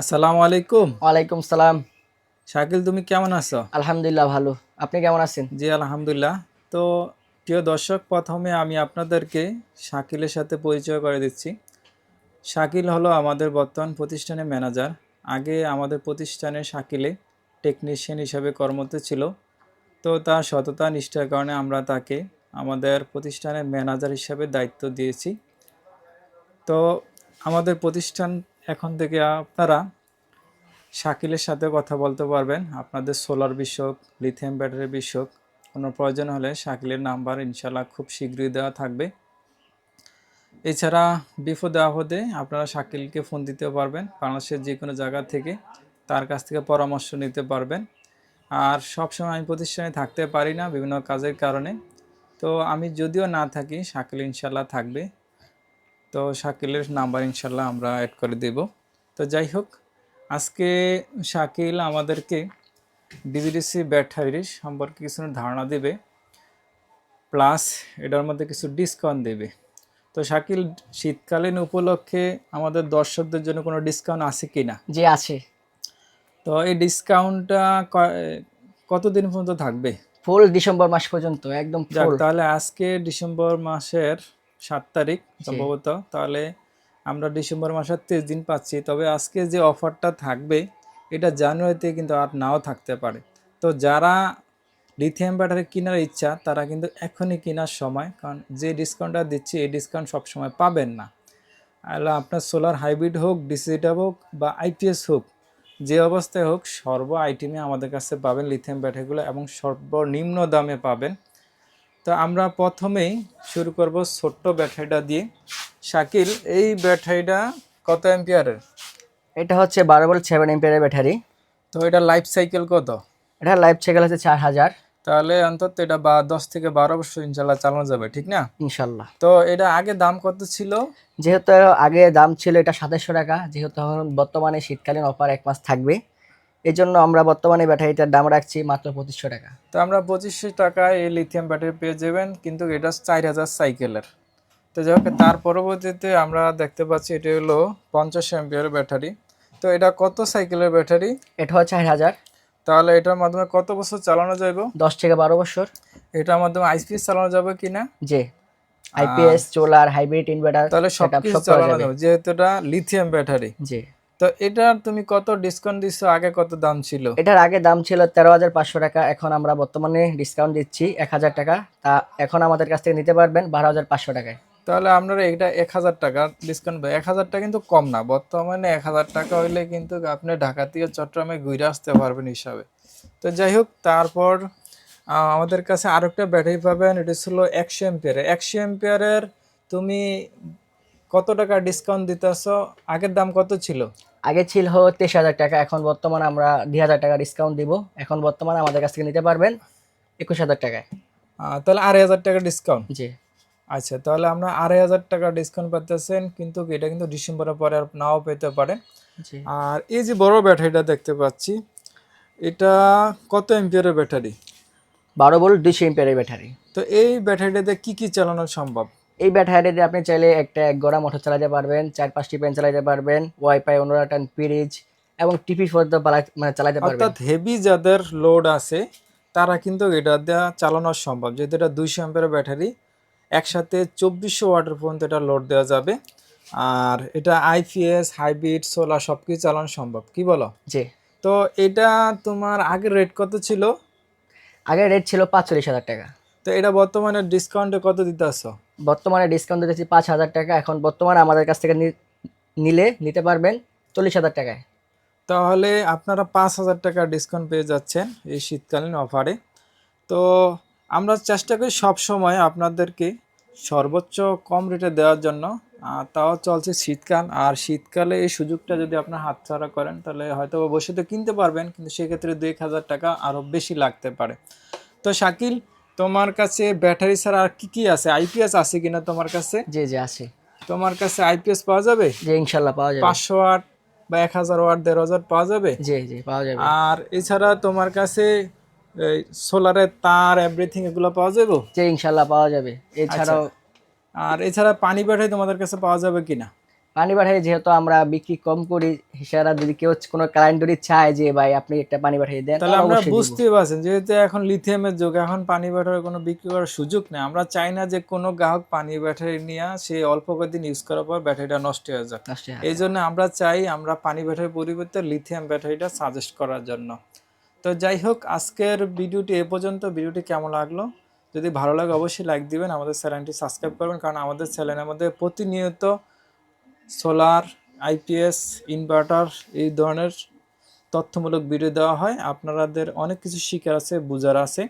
আসসালামু আলাইকুম। ওয়ালাইকুম সালাম। শাকিল তুমি কেমন আছো? আলহামদুলিল্লাহ ভালো। আপনি কেমন আছেন? জি আলহামদুলিল্লাহ। তো প্রিয় দর্শক প্রথমে আমি আপনাদেরকে শাকিলের সাথে পরিচয় করে দিচ্ছি। শাকিল হলো আমাদের বর্তমান প্রতিষ্ঠানের ম্যানেজার। আগে আমাদের প্রতিষ্ঠানে শাকিলে টেকনিশিয়ান হিসাবে কর্মরত ছিল। তো তার সততা নিষ্ঠার কারণে আমরা তাকে আমাদের প্রতিষ্ঠানের ম্যানেজার হিসাবে দায়িত্ব দিয়েছি। তো আমাদের প্রতিষ্ঠান এখন থেকে আপনারা শাকিলের সাথে কথা বলতে পারবেন। আপনাদের সোলার বিষয়ক, লিথিয়াম ব্যাটারি বিষয়ক, কোনো প্রয়োজন হলে শাকিলের নাম্বার ইনশাল্লাহ খুব শীঘ্রই দেওয়া থাকবে। এছাড়া বিপদে আপদে আপনারা শাকিলকে ফোন দিতে পারবেন, বাংলাদেশের যে কোনো জায়গা থেকে তার কাছ থেকে পরামর্শ নিতে পারবেন। আর সবসময় আমি প্রতিষ্ঠানে থাকতে পারি না বিভিন্ন কাজের কারণে। তো আমি যদিও না থাকি, শাকিল ইনশাল্লাহ থাকবে। তো শাকিলের নাম্বার ইনশাল্লাহ আমরা অ্যাড করে দেব। তো যাই হোক আজকে শাকিল আমাদেরকে ডিজিডিসি ব্যাটারি সম্পর্কে কিছু ধারণা দেবে প্লাস এটার মধ্যে কিছু ডিসকাউন্ট দেবে। তো শাকিল শীতকালীন উপলক্ষে আমাদের দর্শকদের জন্য কোনো ডিসকাউন্ট আছে কি না জি আছে। তো এই ডিসকাউন্টটা কতদিন পর্যন্ত থাকবে? ফুল ডিসেম্বর মাস পর্যন্ত একদম তাহলে আজকে ডিসেম্বর মাসের সাত তারিখ সম্ভবত। তাহলে আমরা ডিসেম্বর মাসের তেইশ দিন পাচ্ছি। তবে আজকে যে অফারটা থাকবে এটা জানুয়ারিতে কিন্তু আর নাও থাকতে পারে। তো যারা লিথিয়াম ব্যাটারি কেনার ইচ্ছা তারা কিন্তু এখনই কেনার সময় কারণ যে ডিসকাউন্টটা দিচ্ছি এই ডিসকাউন্ট সবসময় পাবেন না। আপনার সোলার হাইব্রিড হোক ডিসিটা হোক বা আইপিএস হোক যে অবস্থায় হোক সর্ব আইটেমে আমাদের কাছে পাবেন লিথিয়াম ব্যাটারিগুলো এবং সর্বনিম্ন দামে পাবেন। তো আমরা প্রথমেই শুরু করব ছোট্ট ব্যাটারিটা দিয়ে। শাকিল এই ব্যাটারিটা কত অ্যাম্পিয়ারের? এটা হচ্ছে বারো ভোল্ট সেভেন এম্পিয়ারের ব্যাটারি। তো এটা লাইফ সাইকেল কত? এটা লাইফ সাইকেল হচ্ছে চার হাজার। তাহলে অন্তত এটা বা দশ থেকে বারো বছর ইনশাল্লাহ চালানো যাবে ঠিক না? ইনশাল্লাহ। তো এটা আগে দাম কত ছিল? যেহেতু আগে দাম ছিল এটা সাতাশশো টাকা যেহেতু বর্তমানে শীতকালীন অফার এক মাস থাকবে। এই জন্য আমরা বর্তমানে ব্যাটারিটার দাম রাখছি মাত্র পঁচিশশো টাকা। তো আমরা পঁচিশশো টাকায় এই লিথিয়াম ব্যাটারি পেয়ে যাবেন কিন্তু এটা চার হাজার সাইকেলের তো যাই হোক তার পরবর্তীতে আমরা দেখতে পাচ্ছি এটা হলো পঞ্চাশ অ্যাম্পিয়ারের ব্যাটারি তো এটা কত সাইকেলের ব্যাটারি এটা হচ্ছে চার হাজার। তাহলে এটার মাধ্যমে কত বছর চালানো যাবে দশ থেকে বারো বছর। এটার মাধ্যমে আইপিএস চালানো যাবে কিনা যে আইপিএস সোলার হাইব্রিড ইনভার্টার তাহলে সব চালানো যাবে। যেহেতু এটা লিথিয়াম ব্যাটারি জি। তো এটা তুমি কত ডিসকাউন্ট দিচ্ছ আগে কত দাম ছিল? এটার আগে দাম ছিল তেরো হাজার পাঁচশো টাকা এখন আমরা বর্তমানে ডিসকাউন্ট দিচ্ছি এক হাজার টাকা। তা এখন আমাদের কাছ থেকে নিতে পারবেন বারো হাজার পাঁচশো টাকায়। তাহলে আপনারা এটা এক হাজার টাকা ডিসকাউন্ট এক হাজার টাকা কিন্তু কম না বর্তমানে এক হাজার টাকা হইলে কিন্তু আপনি ঢাকা থেকে চট্টগ্রামে ঘুরে আসতে পারবেন হিসাবে। তো যাই হোক তারপর আমাদের কাছে আরেকটা ব্যাটারি পাবেন এটা ছিল একশো এম্পিয়ারের একশো এম্পিয়ারের তুমি কত টাকা ডিসকাউন্ট দিতেছ? আগের দাম কত ছিল? আগে ছিল তেইশ হাজার টাকা এখন বর্তমানে আমরা দুই হাজার টাকা ডিসকাউন্ট দিব। এখন বর্তমানে আমাদের কাছ থেকে নিতে পারবেন একুশ হাজার টাকায়। তাহলে আড়াই হাজার টাকা ডিসকাউন্ট জি। আচ্ছা তাহলে আমরা আড়াই হাজার টাকা ডিসকাউন্ট পাচ্ছেন কিন্তু এটা কিন্তু ডিসেম্বরের পরে আর নাও পেতে পারে জি। আর এই যে বড় ব্যাটারিটা দেখতে পাচ্ছি এটা কত এম্পিয়ারের ব্যাটারি? বারো ভোল্ট দুইশো এম্পিয়ারের ব্যাটারি। তো এই ব্যাটারিটাতে কি কি চালানো সম্ভব? এই ব্যাটারিতে আপনি চাইলে একটা এক গড়া মোটর চালাতে পারবেন চার পাঁচটি পেন চালাতে পারবেন ওয়াইফাই অনুরাটান পিরিজ এবং টিভি পর্যন্ত মানে চালাতে পারবেন। অর্থাৎ হেভি যাদের লোড আছে তারা কিন্তু এটা দেওয়া চালানো সম্ভব। যেহেতু এটা দুইশো অ্যাম্পিয়ারের ব্যাটারি একসাথে চব্বিশশো ওয়াটের পর্যন্ত এটা লোড দেওয়া যাবে। আর এটা আইপিএস হাইব্রিড সোলার সব কিছু চালানো সম্ভব। কি বলো? জি। তো এটা তোমার আগের রেট কত ছিল? আগের রেট ছিল পাঁচচল্লিশ হাজার টাকা। তো এটা বর্তমানে ডিসকাউন্টে কত দিতে আসো? বর্তমানে ডিসকাউন্ট দিতেছি পাঁচ হাজার টাকা। এখন বর্তমানে আমাদের কাছ থেকে নিলে নিতে পারবেন চল্লিশ হাজার টাকায়। তাহলে আপনারা পাঁচ হাজার টাকা ডিসকাউন্ট পেয়ে যাচ্ছেন এই শীতকালীন অফারে তো আমরা চেষ্টা করি সব সময় আপনাদেরকে সর্বোচ্চ কম রেটে দেওয়ার জন্য। তাও চলছে শীতকাল। আর শীতকালে এই সুযোগটা যদি আপনার হাতছাড়া করেন, তাহলে হয়তো বসে তো কিনতে পারবেন। কিন্তু সেক্ষেত্রে দুই এক হাজার টাকা আরও বেশি লাগতে পারে। তো শাকিল তোমার কাছে ব্যাটারি ছাড়া আর কি কি আছে? আইপিএস আছে কিনা তোমার কাছে? জি জি আছে। তোমার কাছে আইপিএস পাওয়া যাবে? জি ইনশাল্লাহ পাওয়া যাবে। পাঁচশো ওয়াট বা এক হাজার ওয়াট দেড় হাজার পাওয়া যাবে? জি জি পাওয়া যাবে। আর এছাড়া তোমার কাছে এই সোলারের তার এভরিথিং এগুলো পাওয়া যাবে? জি ইনশাল্লাহ পাওয়া যাবে। এছাড়াও আর এছাড়া পানি ব্যাটারি তোমাদের কাছে পাওয়া যাবে কিনা? পানি পাঠাই যেহেতু আমরা বিক্রি কম করি হিসাবে যদি কেউ কোনো ক্লায়েন্ট যদি চায় যে ভাই আপনি একটা পানি পাঠিয়ে দেন তাহলে তাহলে আমরা বুঝতে পারছেন যেহেতু এখন লিথিয়ামের যুগ এখন পানি ব্যাটারি কোনো বিক্রি করার সুযোগ নেই। আমরা চাই না যে কোনো গ্রাহক পানি ব্যাটারি নিয়ে সে অল্প কয়েকদিন ইউজ করার পর ব্যাটারিটা নষ্ট হয়ে যাক। এই জন্য আমরা চাই আমরা পানি ব্যাটারির পরিবর্তে লিথিয়াম ব্যাটারিটা সাজেস্ট করার জন্য। তো যাই হোক আজকের ভিডিওটি এ পর্যন্ত। ভিডিওটি কেমন লাগল? যদি ভালো লাগে অবশ্যই লাইক দিবেন। আমাদের চ্যানেলটি সাবস্ক্রাইব করবেন কারণ আমাদের চ্যানেলের মধ্যে প্রতিনিয়ত সোলার, আইপিএস, ইনভার্টার এই ধরনের তথ্যমূলক ভিডিও দেওয়া হয়। আপনাদের অনেক কিছু শিকার আছে, বোঝার আছে।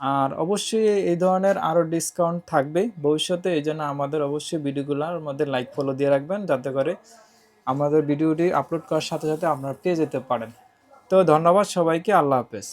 আর অবশ্যই এই ধরনের আরও ডিসকাউন্ট থাকবে ভবিষ্যতে। এই জন্য আমাদের অবশ্যই ভিডিওগুলোর মধ্যে লাইক ফলো দিয়ে রাখবেন যাতে করে আমাদের ভিডিওটি আপলোড করার সাথে সাথে আপনারা পেয়ে যেতে পারেন। তো ধন্যবাদ সবাইকে, আল্লাহ হাফেজ।